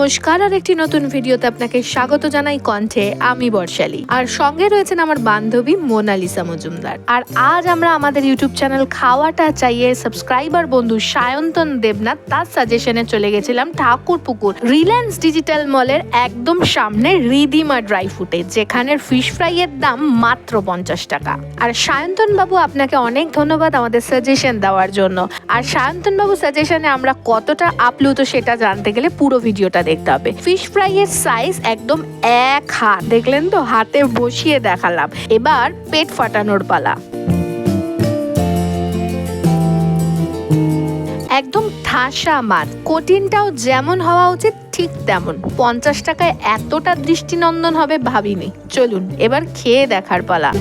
নমস্কার, আর একটি নতুন ভিডিওতে আপনাকে স্বাগত জানাই কণ্ঠে আমি বর্ষালী। আর সঙ্গে রয়েছেন আমার বান্ধবী মোনালিসা মজুমদার। আর আজ আমরা আমাদের ইউটিউব চ্যানেল খাওয়াটা চাইয়ে সাবস্ক্রাইবার বন্ধু সায়ন্তন দেবনাথ, তার সাজেশনে চলে গেছিলাম ঠাকুর পুকুর রিলায়েন্স ডিজিটাল মলের একদম সামনে রিদিমা ড্রাই ফুটে, যেখানে ফিশ ফ্রাইয়ের দাম মাত্র পঞ্চাশ টাকা। আর সায়ন্তন বাবু আপনাকে অনেক ধন্যবাদ আমাদের সাজেশন দেওয়ার জন্য। আর সায়ন্তন বাবু সাজেশনে আমরা কতটা আপ্লুত সেটা জানতে গেলে পুরো ভিডিওটা দেখতে হবে। ফিশ ফ্রাই এর সাইজ একদম এক হাত। দেখলেন তো? হাতে বসিয়ে দেখালাম। এবার পেট ফাটানোর পালা। একদম ঠাসা মাছ। কোটিনটাও যেমন হওয়া উচিত, ঠিক তেমন। পঞ্চাশ টাকায় এতটা দৃষ্টিনন্দন হবে ভাবিনি। চলুন, এবার খেয়ে দেখার পালা।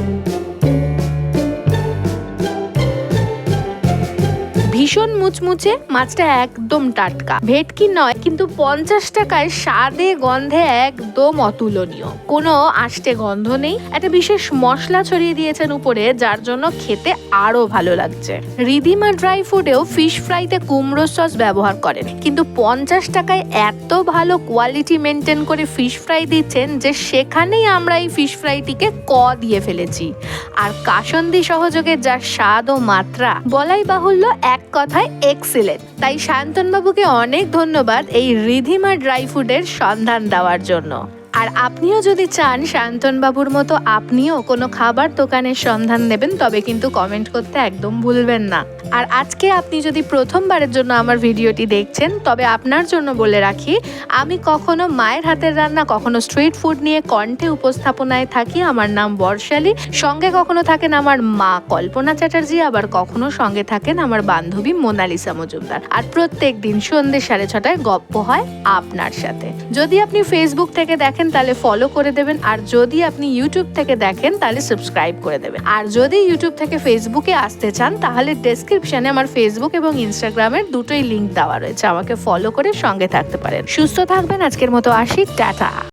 ভীষণ মুচমুচে মাছটা একদম টাটকা। ভেটকি নয় কিন্তু পঞ্চাশ টাকায় স্বাদে গন্ধে একদম অতুলনীয়। কোনো আষ্টে গন্ধ নেই। একটা বিশেষ মশলা ছড়িয়ে দিয়েছেন উপরে, যার জন্য খেতে আরও ভালো লাগছে। রিদিমা ড্রাই ফুডেও ফিশ ফ্রাইতে কুমড়ো সস ব্যবহার করেন। কিন্তু পঞ্চাশ টাকায় এত ভালো কোয়ালিটি মেনটেন করে ফিশ ফ্রাই দিচ্ছেন যে সেখানেই আমরা এই ফিশ ফ্রাইটিকে ক দিয়ে ফেলেছি। আর কাসন্দি সহযোগে যার স্বাদ ও মাত্রা, বলাই বাহুল্য এক কথায় এক্সিলেন্ট। তাই শান্তনবাবুকে অনেক ধন্যবাদ এই রিধিমা ড্রাই ফুডের সন্ধান দেওয়ার জন্য। আর আপনিও যদি চান শান্তনবাবুর মতো আপনিও কোনো খাবার দোকানের সন্ধান দেবেন তবে কিন্তু কমেন্ট করতে একদম ভুলবেন না। আর আজকে আপনি যদি প্রথমবারের জন্য আমার ভিডিওটি দেখছেন, তবে আপনার জন্য বলে রাখি, আমি কখনো মায়ের হাতের রান্না, কখনো স্ট্রিট ফুড নিয়ে কণ্ঠে উপস্থাপনায় থাকি, আমার নাম বর্ষালী। সঙ্গে কখনো থাকেন আমার মা কল্পনা চ্যাটার্জি, আবার কখনো সঙ্গে থাকেন আমার বান্ধবী মোনালিসা মজুমদার। আর প্রত্যেক দিন সন্ধ্যে সাড়ে ছটায় গপ্প হয় আপনার সাথে। যদি আপনি ফেসবুক থেকে দেখেন তাহলে ফলো করে দেবেন। আর যদি আপনি ইউটিউব থেকে দেখেন, তাহলে সাবস্ক্রাইব করে দেবেন। আর যদি ইউটিউব থেকে ফেসবুকে আসতে চান, তাহলে ডেসক্রিপশনে আমার ফেসবুক এবং ইনস্টাগ্রামের দুটোই লিঙ্ক দেওয়া রয়েছে। আমাকে ফলো করে সঙ্গে থাকতে পারেন। সুস্থ থাকবেন। আজকের মতো আসি। টাটা।